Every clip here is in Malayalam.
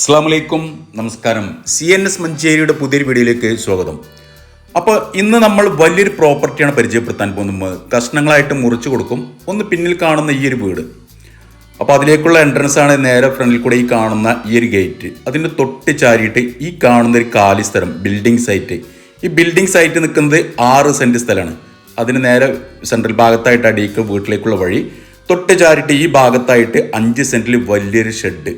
അസ്സാം വലൈക്കും നമസ്കാരം. സി എൻ എസ് മഞ്ചേരിയുടെ പുതിയൊരു വീഡിയോയിലേക്ക് സ്വാഗതം. അപ്പോൾ ഇന്ന് നമ്മൾ വലിയൊരു പ്രോപ്പർട്ടിയാണ് പരിചയപ്പെടുത്താൻ പോകുന്നത്. കഷ്ണങ്ങളായിട്ട് മുറിച്ചു കൊടുക്കും. ഒന്ന് പിന്നിൽ കാണുന്ന ഈ ഒരു വീട്. അപ്പോൾ അതിലേക്കുള്ള എൻട്രൻസ് ആണ് നേരെ ഫ്രണ്ടിൽ കൂടെ ഈ കാണുന്ന ഈ ഒരു ഗേറ്റ് അതിന്റെ തൊട്ട് ചാരിയിട്ട് ഈ കാണുന്ന ഒരു കാലി സ്ഥലം ബിൽഡിംഗ് സൈറ്റ് ഈ ബിൽഡിംഗ് സൈറ്റ് നിൽക്കുന്നത് ആറ് സെന്റ് സ്ഥലമാണ്. അതിന് നേരെ സെൻട്രൽ ഭാഗത്തായിട്ട് അടിയിക്കുക വീട്ടിലേക്കുള്ള വഴി. തൊട്ട് ചാരിയിട്ട് ഈ ഭാഗത്തായിട്ട് അഞ്ച് സെന്റിൽ വലിയൊരു ഷെഡ്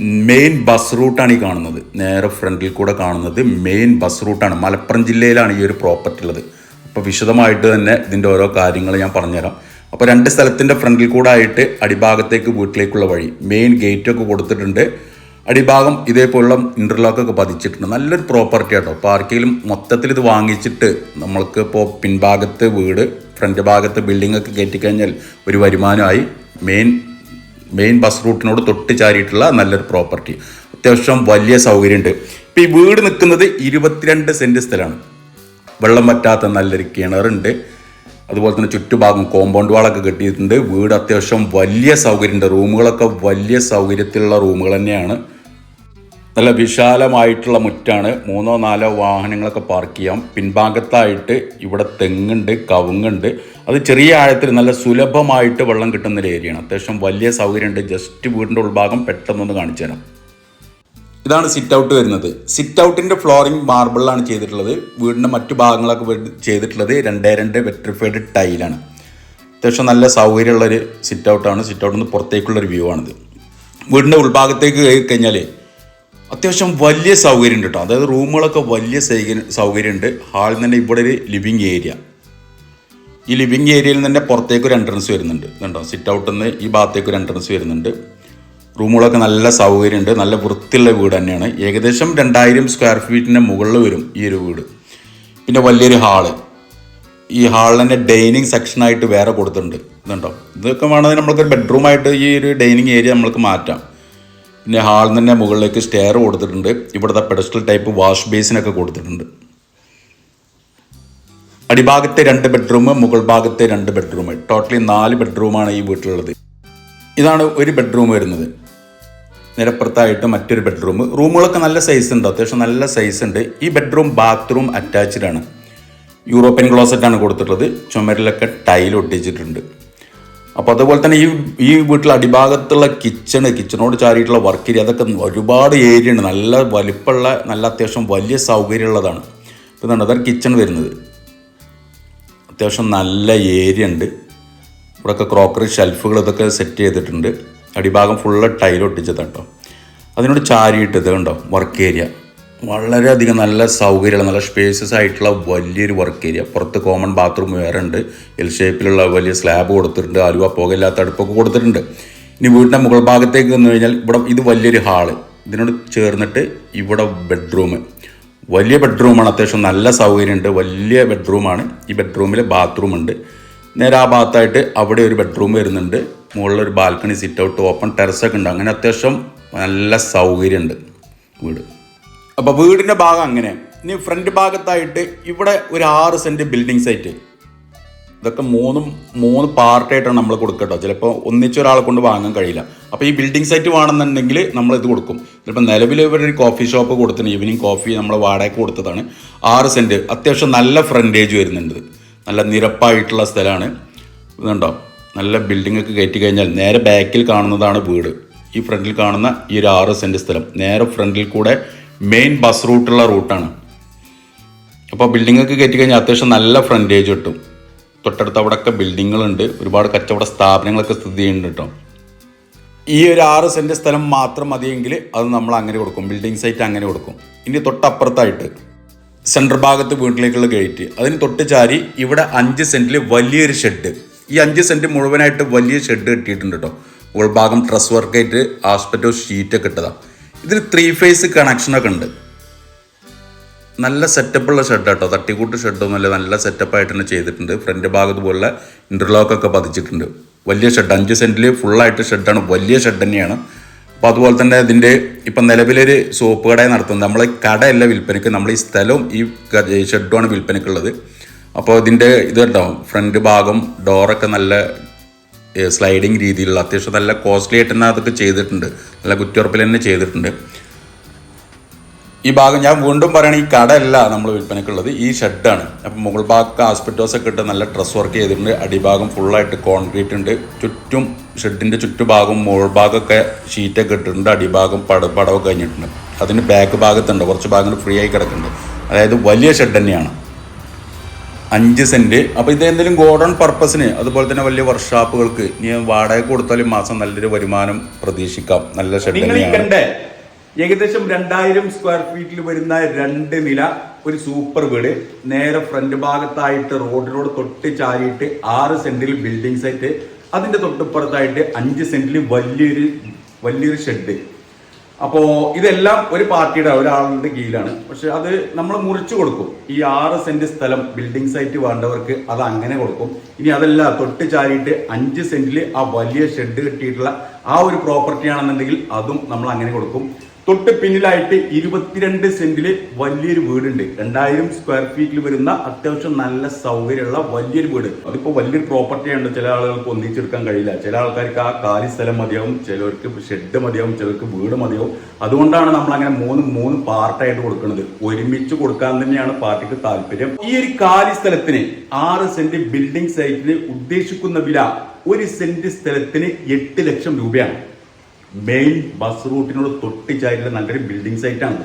മെയിൻ ബസ് റൂട്ടാണ് ഈ കാണുന്നത്. നേരെ ഫ്രണ്ടിൽ കൂടെ കാണുന്നത് മെയിൻ ബസ് റൂട്ടാണ് മലപ്പുറം ജില്ലയിലാണ് ഈ ഒരു പ്രോപ്പർട്ടി ഉള്ളത്. അപ്പോൾ വിശദമായിട്ട് തന്നെ ഇതിന്റെ ഓരോ കാര്യങ്ങൾ ഞാൻ പറഞ്ഞുതരാം. അപ്പോൾ രണ്ട് സ്ഥലത്തിന്റെ ഫ്രണ്ടിൽ കൂടെ ആയിട്ട് അടിഭാഗത്തേക്ക് വീട്ടിലേക്കുള്ള വഴി മെയിൻ ഗേറ്റൊക്കെ കൊടുത്തിട്ടുണ്ട്. അടിഭാഗം ഇതേപോലുള്ള ഇന്റർലോക്കൊക്കെ പതിച്ചിട്ടുണ്ട്. നല്ലൊരു പ്രോപ്പർട്ടി ആട്ടോ. അപ്പോൾ ആർക്കെങ്കിലും മൊത്തത്തിൽ ഇത് വാങ്ങിച്ചിട്ട് നമ്മൾക്ക് ഇപ്പോൾ പിൻഭാഗത്ത് വീട് ഫ്രണ്ട് ഭാഗത്ത് ബിൽഡിംഗ് ഒക്കെ കയറ്റിക്കഴിഞ്ഞാൽ ഒരു വരുമാനമായി മെയിൻ മെയിൻ ബസ് റൂട്ടിനോട് തൊട്ട് ചാരിയിട്ടുള്ള നല്ലൊരു പ്രോപ്പർട്ടി അത്യാവശ്യം വലിയ സൗകര്യമുണ്ട് ഇപ്പം ഈ വീട് നിൽക്കുന്നത് ഇരുപത്തിരണ്ട് സെന്റ് സ്ഥലമാണ് വെള്ളം പറ്റാത്ത നല്ലൊരു കിണറുണ്ട്. അതുപോലെ തന്നെ ചുറ്റുഭാഗം കോമ്പൗണ്ട് വാളൊക്കെ കെട്ടിയിട്ടുണ്ട്. വീട് അത്യാവശ്യം വലിയ സൗകര്യമുണ്ട് റൂമുകളൊക്കെ വലിയ സൗകര്യത്തിലുള്ള റൂമുകൾ തന്നെയാണ്. നല്ല വിശാലമായിട്ടുള്ള മുറ്റാണ്. മൂന്നോ നാലോ വാഹനങ്ങളൊക്കെ പാർക്ക് ചെയ്യാം. പിൻഭാഗത്തായിട്ട് ഇവിടെ തെങ്ങുണ്ട് കവുങ്ങുണ്ട്. അത് ചെറിയ ആഴത്തിൽ നല്ല സുലഭമായിട്ട് വെള്ളം കിട്ടുന്ന ഒരു ഏരിയയാണ്. അത്യാവശ്യം വലിയ സൗകര്യമുണ്ട്. ജസ്റ്റ് വീടിന്റെ ഉൾഭാഗം പെട്ടെന്നൊന്ന് കാണിച്ചു തരാം. ഇതാണ് സിറ്റ് ഔട്ട് വരുന്നത്. സിറ്റ് ഔട്ടിന്റെ ഫ്ലോറിംഗ് മാർബിളിലാണ് ചെയ്തിട്ടുള്ളത്. വീടിന്റെ മറ്റു ഭാഗങ്ങളൊക്കെ ചെയ്തിട്ടുള്ളത് രണ്ടേ രണ്ട് വെട്രിഫൈഡ് ടൈലാണ് അത്യാവശ്യം നല്ല സൗകര്യമുള്ളൊരു സിറ്റ് ഔട്ടാണ് സിറ്റ് ഔട്ടിൽ നിന്ന് പുറത്തേക്കുള്ളൊരു വ്യൂ ആണിത്. വീടിന്റെ ഉൾഭാഗത്തേക്ക് കയറി കഴിഞ്ഞാൽ അത്യാവശ്യം വലിയ സൗകര്യം ഉണ്ട് കേട്ടോ അതായത് റൂമുകളൊക്കെ വലിയ സൗകര്യം സൗകര്യമുണ്ട്. ഹാളിൽ തന്നെ ഇവിടെ ഒരു ലിവിങ് ഏരിയ ഈ ലിവിങ് ഏരിയയിൽ തന്നെ പുറത്തേക്ക് ഒരു എൻട്രൻസ് വരുന്നുണ്ട്. കണ്ടോ? സിറ്റ് ഔട്ടിൽ നിന്ന് ഈ ഭാഗത്തേക്ക് ഒരു എൻട്രൻസ് വരുന്നുണ്ട്. റൂമുകളൊക്കെ നല്ല സൗകര്യമുണ്ട്. നല്ല വൃത്തിയുള്ള വീട് തന്നെയാണ്. ഏകദേശം രണ്ടായിരം സ്ക്വയർ ഫീറ്റിന്റെ മുകളിൽ വരും ഈ ഒരു വീട്. പിന്നെ വലിയൊരു ഹാൾ ഈ തന്നെ ഡൈനിങ് സെക്ഷനായിട്ട് വേറെ കൊടുത്തിട്ടുണ്ട്. ഇതുണ്ടോ ഇതൊക്കെ വേണമെങ്കിൽ നമ്മൾക്ക് ബെഡ്റൂമായിട്ട് ഈ ഒരു ഡൈനിങ് ഏരിയ നമ്മൾക്ക് മാറ്റാം. പിന്നെ ഹാളിൽ തന്നെ മുകളിലേക്ക് സ്റ്റെയർ കൊടുത്തിട്ടുണ്ട്. ഇവിടുത്തെ പെഡസ്റ്റൽ ടൈപ്പ് വാഷ് ബേസിനൊക്കെ കൊടുത്തിട്ടുണ്ട്. അടിഭാഗത്തെ രണ്ട് ബെഡ്റൂം മുകൾ ഭാഗത്തെ രണ്ട് ബെഡ്റൂം. ടോട്ടലി നാല് ബെഡ്റൂമാണ് ഈ വീട്ടിലുള്ളത്. ഇതാണ് ഒരു ബെഡ്റൂം വരുന്നത്. നിരപ്പുറത്തായിട്ട് മറ്റൊരു ബെഡ്റൂം. റൂമുകളൊക്കെ നല്ല സൈസ് ഉണ്ട്. അത്യാവശ്യം നല്ല സൈസ് ഉണ്ട്. ഈ ബെഡ്റൂം ബാത്റൂം അറ്റാച്ച്ഡ് ആണ്. യൂറോപ്യൻ ക്ലോസറ്റ് ആണ് കൊടുത്തിട്ടുള്ളത്. ചുമരിലൊക്കെ ടൈൽ ഒട്ടിച്ചിട്ടുണ്ട്. അപ്പോൾ അതുപോലെ തന്നെ ഈ ഈ വീട്ടിലെ അടിഭാഗത്തുള്ള കിച്ചണ് കിച്ചണോട് ചാരിയിട്ടുള്ള വർക്ക് ഏരിയ അതൊക്കെ ഒരുപാട് ഏരിയ ഉണ്ട്. നല്ല വലിപ്പമുള്ള നല്ല അത്യാവശ്യം വലിയ സൗകര്യമുള്ളതാണ്. ഇപ്പോൾ എന്താണ് അതാണ് കിച്ചൺ വരുന്നത്. അത്യാവശ്യം നല്ല ഏരിയ ഉണ്ട്. ഇവിടെയൊക്കെ ക്രോക്കറി ഷെൽഫുകൾ ഇതൊക്കെ സെറ്റ് ചെയ്തിട്ടുണ്ട്. അടിഭാഗം ഫുള്ള് ടൈൽ ഒട്ടിച്ചതാണ് കേട്ടോ അതിനോട് ചാരിയിട്ടത് കണ്ടോ? വർക്ക് ഏരിയ വളരെയധികം നല്ല സൗകര്യമുള്ള നല്ല സ്പേസസ് ആയിട്ടുള്ള വലിയൊരു വർക്ക് ഏരിയ പുറത്ത് കോമൺ ബാത്റൂം വേറെ ഉണ്ട്. എൽ ഷേപ്പിലുള്ള വലിയ സ്ലാബ് കൊടുത്തിട്ടുണ്ട്. അലുവ പുകയില്ലാത്ത അടുപ്പൊക്കെ കൊടുത്തിട്ടുണ്ട്. ഇനി വീടിന്റെ മുകൾ ഭാഗത്തേക്ക് വന്നു കഴിഞ്ഞാൽ ഇവിടെ ഇത് വലിയൊരു ഹാൾ ഇതിനോട് ചേർന്നിട്ട് ഇവിടെ ബെഡ്റൂം വലിയ ബെഡ്റൂമാണ് അത്യാവശ്യം നല്ല സൗകര്യമുണ്ട്. വലിയ ബെഡ്റൂമാണ് ഈ ബെഡ്റൂമിൽ ബാത്റൂം ഉണ്ട്. നേരെ ആ ഭാഗത്തായിട്ട് അവിടെ ഒരു ബെഡ്റൂം വരുന്നുണ്ട്. മുകളിൽ ഒരു ബാൽക്കണി സിറ്റ് ഔട്ട് ഓപ്പൺ ടെറസൊക്കെ ഉണ്ട്. അങ്ങനെ അത്യാവശ്യം നല്ല സൗകര്യമുണ്ട് വീട്. അപ്പോൾ വീടിന്റെ ഭാഗം അങ്ങനെ ഇനി ഫ്രണ്ട് ഭാഗത്തായിട്ട് ഇവിടെ ഒരു ആറ് സെന്റ് ബിൽഡിംഗ് സൈറ്റ് ഇതൊക്കെ മൂന്നും മൂന്ന് പാർട്ടായിട്ടാണ് നമ്മൾ കൊടുക്കുക കേട്ടോ ചിലപ്പോൾ ഒന്നിച്ച് ഒരാളെ കൊണ്ട് വാങ്ങാൻ കഴിയില്ല. അപ്പോൾ ഈ ബിൽഡിംഗ് സൈറ്റ് വേണമെന്നുണ്ടെങ്കിൽ നമ്മൾ ഇത് കൊടുക്കും. ചിലപ്പോൾ നിലവിൽ ഇവരൊരു കോഫി ഷോപ്പ് കൊടുത്തിന് ഈവനിങ് കോഫി നമ്മൾ വാടകയ്ക്ക് കൊടുത്തതാണ്. ആറ് സെന്റ് അത്യാവശ്യം നല്ല ഫ്രണ്ടേജ് വരുന്നുണ്ട്. നല്ല നിരപ്പായിട്ടുള്ള സ്ഥലമാണ്. ഇതുണ്ടോ? നല്ല ബിൽഡിംഗ് ഒക്കെ കയറ്റി കഴിഞ്ഞാൽ നേരെ ബാക്കിൽ കാണുന്നതാണ് വീട്. ഈ ഫ്രണ്ടിൽ കാണുന്ന ഈ ഒരു ആറ് സെന്റ് സ്ഥലം. നേരെ ഫ്രണ്ടിൽ കൂടെ മെയിൻ ബസ് റൂട്ടുള്ള റൂട്ടാണ് അപ്പോൾ ബിൽഡിംഗ് ഒക്കെ കയറ്റി കഴിഞ്ഞാൽ അത്യാവശ്യം നല്ല ഫ്രണ്ടേജ് കിട്ടും. തൊട്ടടുത്ത് അവിടെയൊക്കെ ബിൽഡിങ്ങുകളുണ്ട്. ഒരുപാട് കച്ചവട സ്ഥാപനങ്ങളൊക്കെ സ്ഥിതി ചെയ്യുന്നുണ്ട് കേട്ടോ. ഈ ഒരു ആറ് സെന്റ് സ്ഥലം മാത്രം മതിയെങ്കിൽ അത് നമ്മൾ അങ്ങനെ കൊടുക്കും. ബിൽഡിംഗ് സൈറ്റ് അങ്ങനെ കൊടുക്കും. ഇനി തൊട്ടപ്പുറത്തായിട്ട് സെൻട്രൽ ഭാഗത്ത് വീട്ടിലേക്കുള്ള ഗേറ്റ്. അതിന് തൊട്ട് ചാരി ഇവിടെ അഞ്ച് സെന്റിൽ വലിയൊരു ഷെഡ്. ഈ അഞ്ച് സെന്റ് മുഴുവനായിട്ട് വലിയ ഷെഡ് കെട്ടിയിട്ടുണ്ട് കേട്ടോ. ഉൾഭാഗം ട്രസ് വർക്ക് വർക്കായിട്ട് ആസ്പെറ്റോ ഷീറ്റൊക്കെ ഇട്ടതാണ് ഇതിൽ ത്രീ ഫേസ് കണക്ഷനൊക്കെ ഉണ്ട്. നല്ല സെറ്റപ്പുള്ള ഷെഡ് കേട്ടോ തട്ടിക്കൂട്ട് ഷെഡൊന്നുമല്ല നല്ല സെറ്റപ്പായിട്ട് തന്നെ ചെയ്തിട്ടുണ്ട്. ഫ്രണ്ട് ഭാഗത്ത് പോലുള്ള ഇന്റർലോക്കൊക്കെ പതിച്ചിട്ടുണ്ട്. വലിയ ഷെഡ് അഞ്ച് സെന്റിൽ ഫുള്ളായിട്ട് ഷെഡാണ്. വലിയ ഷെഡ് തന്നെയാണ്. അപ്പോൾ അതുപോലെ തന്നെ ഇതിന്റെ ഇപ്പം നിലവിലൊരു സോപ്പ് കട നടത്തുന്നത്. നമ്മൾ കടയല്ല വിൽപ്പനയ്ക്ക് നമ്മൾ ഈ സ്ഥലവും ഈ ഷെഡുമാണ് വിൽപ്പനയ്ക്കുള്ളത് അപ്പോൾ ഇതിന്റെ ഇത് കേട്ടോ ഫ്രണ്ട് ഭാഗം ഡോറൊക്കെ നല്ല സ്ലൈഡിങ് രീതിയിലുള്ള അത്യാവശ്യം നല്ല കോസ്റ്റ്ലി ആയിട്ട് തന്നെ അതൊക്കെ ചെയ്തിട്ടുണ്ട്. നല്ല കുറ്റിയുറപ്പിൽ തന്നെ ചെയ്തിട്ടുണ്ട്. ഈ ഭാഗം ഞാൻ വീണ്ടും പറയണ ഈ കടയല്ല നമ്മൾ വിൽപ്പനക്കുള്ളത് ഈ ഷെഡാണ് അപ്പം മുകൾ ഭാഗത്ത് ആസ്പെറ്റോസ് ഒക്കെ ഇട്ട് നല്ല ഡ്രസ് വർക്ക് ചെയ്തിട്ടുണ്ട്. അടിഭാഗം ഫുള്ളായിട്ട് കോൺക്രീറ്റ് ഉണ്ട്. ചുറ്റും ഷെഡിന്റെ ചുറ്റുഭാഗം മുകൾ ഭാഗമൊക്കെ ഷീറ്റൊക്കെ ഇട്ടിട്ടുണ്ട്. അടിഭാഗം പട പടവൊക്കെ കഴിഞ്ഞിട്ടുണ്ട്. അതിന് ബാക്ക് ഭാഗത്തുണ്ട്. കുറച്ച് ഭാഗങ്ങൾ ഫ്രീ ആയി കിടക്കുന്നുണ്ട്. അതായത് വലിയ ഷെഡ് തന്നെയാണ്. അഞ്ച് സെന്റ് അപ്പോൾ ഇത് എന്തെങ്കിലും ഗോഡൗൺ പർപ്പസിന് അതുപോലെ തന്നെ വലിയ വർക്ക്ഷോപ്പുകൾക്ക് ഇനി വാടക കൊടുത്താലും മാസം നല്ലൊരു വരുമാനം പ്രതീക്ഷിക്കാം. നല്ല ഷെഡ് തന്നെയാണ്. ഏകദേശം രണ്ടായിരം സ്ക്വയർ ഫീറ്റിൽ വരുന്ന രണ്ട് നില ഒരു സൂപ്പർ വീട്. നേരെ ഫ്രണ്ട് ഭാഗത്തായിട്ട് റോഡിനോട് തൊട്ട് ചാരിയിട്ട് ആറ് സെന്റിൽ ബിൽഡിംഗ് സൈറ്റ് അതിന്റെ തൊട്ടിപ്പുറത്തായിട്ട് അഞ്ച് സെന്റിൽ വലിയൊരു വലിയൊരു ഷെഡ് അപ്പോ ഇതെല്ലാം ഒരു പാർട്ടിയുടെ ഒരാളുടെ കീഴിലാണ്. പക്ഷെ അത് നമ്മൾ മുറിച്ചു കൊടുക്കും. ഈ ആറ് സെന്റ് സ്ഥലം ബിൽഡിംഗ് സൈറ്റ് വേണ്ടവർക്ക് അത് അങ്ങനെ കൊടുക്കും. ഇനി അതല്ല തൊട്ട് ചാരിയിട്ട് അഞ്ച് സെന്റിൽ ആ വലിയ ഷെഡ് കിട്ടിയിട്ടുള്ള ആ ഒരു പ്രോപ്പർട്ടി ആണെന്നുണ്ടെങ്കിൽ അതും നമ്മൾ അങ്ങനെ കൊടുക്കും. തൊട്ട് പിന്നിലായിട്ട് ഇരുപത്തിരണ്ട് സെന്റിൽ വലിയൊരു വീടുണ്ട്. രണ്ടായിരം സ്ക്വയർ ഫീറ്റിൽ വരുന്ന അത്യാവശ്യം നല്ല സൗകര്യമുള്ള വലിയൊരു വീട്. അതിപ്പോ വലിയൊരു പ്രോപ്പർട്ടിയാണ് ചില ആളുകൾക്ക് ഒന്നിച്ചെടുക്കാൻ കഴിയില്ല. ചില ആൾക്കാർക്ക് ആ കാലി സ്ഥലം മതിയാവും ചിലർക്ക് ഷെഡ് മതിയാവും ചിലർക്ക് വീട് മതിയാവും. അതുകൊണ്ടാണ് നമ്മൾ അങ്ങനെ മൂന്ന് മൂന്ന് പാർട്ടായിട്ട് കൊടുക്കുന്നത് ഒരുമിച്ച് കൊടുക്കാൻ തന്നെയാണ് പാർട്ടിക്ക് താല്പര്യം. ഈ ഒരു കാലി സ്ഥലത്തിന് ആറ് സെന്റ് ബിൽഡിംഗ് സൈറ്റിന് ഉദ്ദേശിക്കുന്ന വില ഒരു സെന്റ് സ്ഥലത്തിന് എട്ട് ലക്ഷം രൂപയാണ്. മെയിൻ ബസ് റൂട്ടിനോട് തൊട്ടിച്ചായിട്ടുള്ള നല്ലൊരു ബിൽഡിംഗ് സൈറ്റാണ്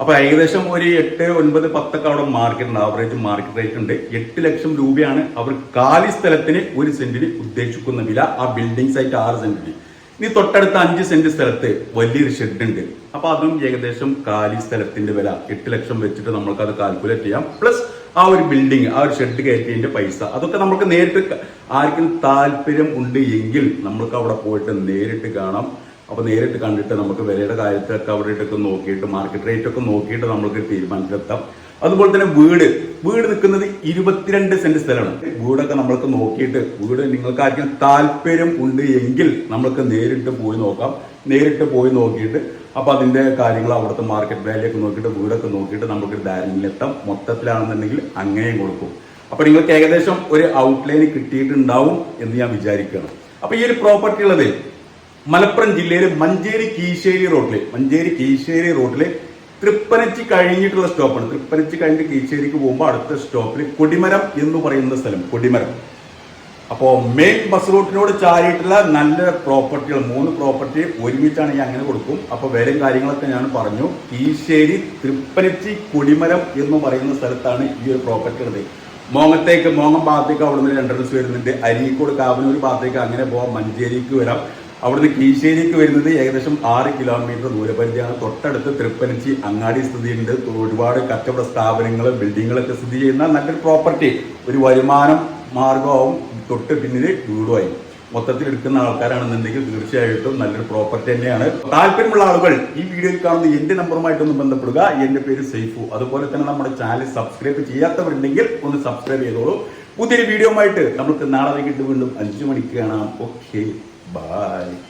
അപ്പോൾ അപ്പൊ ഏകദേശം ഒരു എട്ട് ഒൻപത് പത്തൊക്കെ അവിടെ മാർക്കറ്റ് ഉണ്ട്. ആവറേജ് മാർക്കറ്റ് റേറ്റ് ഉണ്ട്. എട്ട് ലക്ഷം രൂപയാണ് അവർ കാലി സ്ഥലത്തിന് ഒരു സെന്റിന് ഉദ്ദേശിക്കുന്ന വില ആ ബിൽഡിംഗ് സൈറ്റ് ആറ് സെന്റിന് ഇനി തൊട്ടടുത്ത അഞ്ച് സെന്റ് സ്ഥലത്ത് വലിയൊരു ഷെഡ് ഉണ്ട്. അപ്പോൾ അതും ഏകദേശം കാലി സ്ഥലത്തിന്റെ വില. എട്ട് ലക്ഷം വെച്ചിട്ട് നമ്മൾക്ക് അത് കാൽക്കുലേറ്റ് ചെയ്യാം. പ്ലസ് ആ ഒരു ബിൽഡിംഗ് ആ ഒരു ഷെഡ് കയറ്റിയതിന്റെ പൈസ. അതൊക്കെ നമ്മൾക്ക് നേരിട്ട് ആർക്കും താല്പര്യം ഉണ്ട് എങ്കിൽ നമ്മൾക്ക് അവിടെ പോയിട്ട് നേരിട്ട് കാണാം. അപ്പൊ നേരിട്ട് കണ്ടിട്ട് നമുക്ക് വിലയുടെ കാര്യത്തിലൊക്കെ അവിടെ ഇട്ടൊക്കെ നോക്കിയിട്ട് മാർക്കറ്റ് റേറ്റ് ഒക്കെ നോക്കിയിട്ട് നമ്മൾക്ക് തീരുമാനത്തിലെത്താം. അതുപോലെ തന്നെ വീട്. വീട് നിൽക്കുന്നത് ഇരുപത്തിരണ്ട് സെന്റ് സ്ഥലമാണ്. വീടൊക്കെ നമ്മൾക്ക് നോക്കിയിട്ട് വീട് നിങ്ങൾക്ക് ആർക്കും താല്പര്യം ഉണ്ട് എങ്കിൽ നമ്മൾക്ക് നേരിട്ട് പോയി നോക്കാം. നേരിട്ട് പോയി നോക്കിയിട്ട് അപ്പോൾ അതിന്റെ കാര്യങ്ങൾ അവിടുത്തെ മാർക്കറ്റ് വാല്യൊക്കെ നോക്കിയിട്ട് വീടൊക്കെ നോക്കിയിട്ട് നമുക്ക് ധാരണയിലെത്താം. മൊത്തത്തിലാണെന്നുണ്ടെങ്കിൽ അങ്ങനെയും കൊടുക്കും. അപ്പോൾ നിങ്ങൾക്ക് ഏകദേശം ഒരു ഔട്ട്ലൈൻ കിട്ടിയിട്ടുണ്ടാവും എന്ന് ഞാൻ വിചാരിക്കുകയാണ്. അപ്പോൾ ഈ ഒരു പ്രോപ്പർട്ടി ഉള്ളത് മലപ്പുറം ജില്ലയിലെ മഞ്ചേരി കീശേരി റോഡിലെ മഞ്ചേരി കീശേരി റോഡിലെ തൃപ്പനച്ചി കഴിഞ്ഞിട്ടുള്ള സ്റ്റോപ്പാണ്. തൃപ്പനച്ചി കഴിഞ്ഞിട്ട് കീശേരിക്ക് പോകുമ്പോൾ അടുത്ത സ്റ്റോപ്പിൽ കൊടിമരം എന്ന് പറയുന്ന സ്ഥലം കൊടിമരം. അപ്പോൾ മെയിൻ ബസ് റൂട്ടിനോട് ചാരിയിട്ടുള്ള നല്ല പ്രോപ്പർട്ടികൾ മൂന്ന് പ്രോപ്പർട്ടി ഒരുമിച്ചാണ് ഞാൻ അങ്ങനെ കൊടുക്കും. അപ്പോൾ വിലയും കാര്യങ്ങളൊക്കെ ഞാൻ പറഞ്ഞു. കീശേരി തൃപ്പനച്ചി കൊടിമരം എന്ന് പറയുന്ന സ്ഥലത്താണ് ഈ ഒരു പ്രോപ്പർട്ടി ഉള്ളത്. മോങ്ങത്തേക്ക് മോങ്ങം ഭാഗത്തേക്ക് അവിടുന്ന് ഒരു എൻട്രൻസ് വരുന്നുണ്ട് അരീക്കോട് കാവനൂർ ഭാഗത്തേക്ക് അങ്ങനെ പോവാം. മഞ്ചേരിക്ക് വരാം. അവിടുന്ന് കീശേരിക്ക് വരുന്നത് ഏകദേശം ആറ് കിലോമീറ്റർ ദൂരപരിധിയാണ് തൊട്ടടുത്ത് തൃപ്പനച്ചി അങ്ങാടി സ്ഥിതിയുണ്ട് ഒരുപാട് കച്ചവട സ്ഥാപനങ്ങൾ ബിൽഡിങ്ങുകളൊക്കെ സ്ഥിതി ചെയ്യുന്ന നല്ലൊരു പ്രോപ്പർട്ടി. ഒരു വരുമാനം മാർഗമാവും തൊട്ട് പിന്നിൽ വീടുമായി. മൊത്തത്തിൽ എടുക്കുന്ന ആൾക്കാരാണെന്നുണ്ടെങ്കിൽ തീർച്ചയായിട്ടും നല്ലൊരു പ്രോപ്പർട്ടി തന്നെയാണ്. താല്പര്യമുള്ള ആളുകൾ ഈ വീഡിയോയിൽ കാണുന്ന എന്റെ നമ്പറുമായിട്ടൊന്ന് ബന്ധപ്പെടുക. എന്റെ പേര് സെയ്ഫു. അതുപോലെ തന്നെ നമ്മുടെ ചാനൽ സബ്സ്ക്രൈബ് ചെയ്യാത്തവരുണ്ടെങ്കിൽ ഒന്ന് സബ്സ്ക്രൈബ് ചെയ്തോളൂ. പുതിയൊരു വീഡിയോ ആയിട്ട് നമുക്ക് നാളെ വൈകിട്ട് വീണ്ടും അഞ്ചു മണിക്ക് കാണാം. ഓക്കെ. Bye.